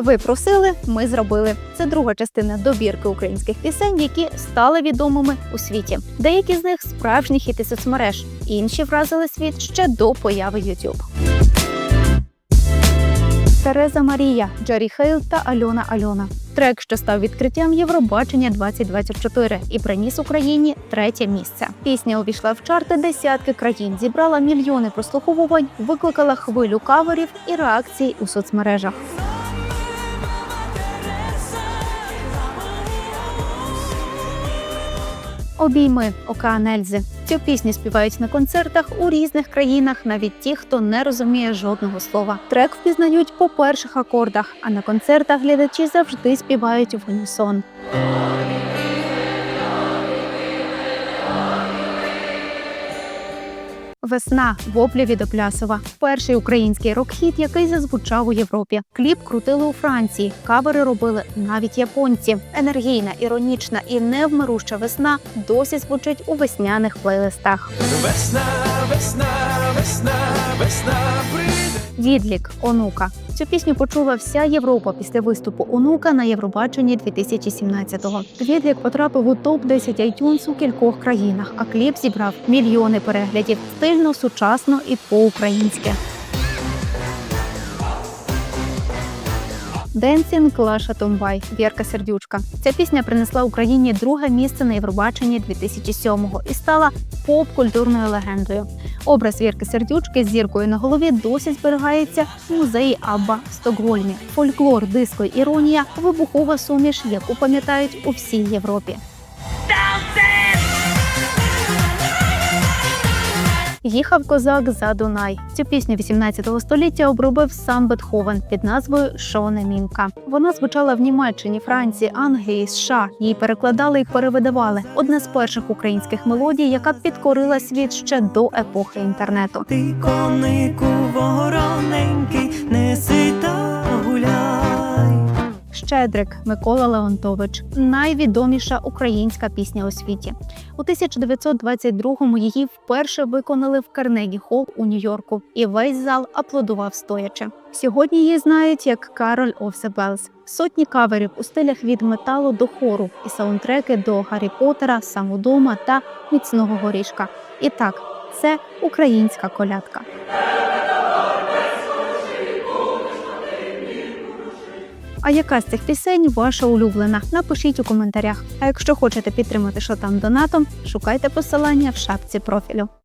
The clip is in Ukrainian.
Ви просили, ми зробили. Це друга частина добірки українських пісень, які стали відомими у світі. Деякі з них справжні хіти соцмереж, інші вразили світ ще до появи YouTube. Тереза Марія, Джері Хейл та Альона Альона. Трек, що став відкриттям Євробачення 2024 і приніс Україні третє місце. Пісня увійшла в чарти десятки країн, зібрала мільйони прослуховувань, викликала хвилю каверів і реакцій у соцмережах. Обійми Океан Ельзи. Цю пісню співають на концертах у різних країнах, навіть ті, хто не розуміє жодного слова. Трек впізнають по перших акордах, а на концертах глядачі завжди співають в унісон. Весна воплі від Оплясова. Перший український рок-хіт, який зазвучав у Європі. Кліп крутили у Франції. Кавери робили навіть японці. Енергійна, іронічна і невмируща весна досі звучить у весняних плейлистах. Весна, весна, весна, весна. Відлік онука. Цю пісню почула вся Європа після виступу онука на Євробаченні 2017-го. Відлік потрапив у топ 10 iTunes у кількох країнах, а кліп зібрав мільйони переглядів стильно, сучасно і по-українськи. Денсінг Лаша Томбай, Вірка Сердючка. Ця пісня принесла Україні друге місце на Євробаченні 2007-го і стала поп-культурною легендою. Образ Вірки Сердючки з зіркою на голові досі зберігається в музеї Абба в Стокгольмі. Фольклор, диско, іронія вибухова суміш, яку пам'ятають у всій Європі. Їхав козак за Дунай. Цю пісню 18 століття обробив сам Бетховен під назвою Шоне Мінка. Вона звучала в Німеччині, Франції, Англії, США. Її перекладали і перевидавали. Одна з перших українських мелодій, яка підкорила світ ще до епохи інтернету. Ти конику вороненький, Щедрик Микола Леонтович найвідоміша українська пісня у світі. У 1922-му її вперше виконали в Карнегі Холл у Нью-Йорку, і весь зал аплодував стоячи. Сьогодні її знають як Carol of the Bells. Сотні каверів у стилях від металу до хору і саундтреки до Гаррі Поттера, «Сам удома» та міцного горішка. І так, це українська колядка. А яка з цих пісень ваша улюблена? Напишіть у коментарях. А якщо хочете підтримати шотам донатом, шукайте посилання в шапці профілю.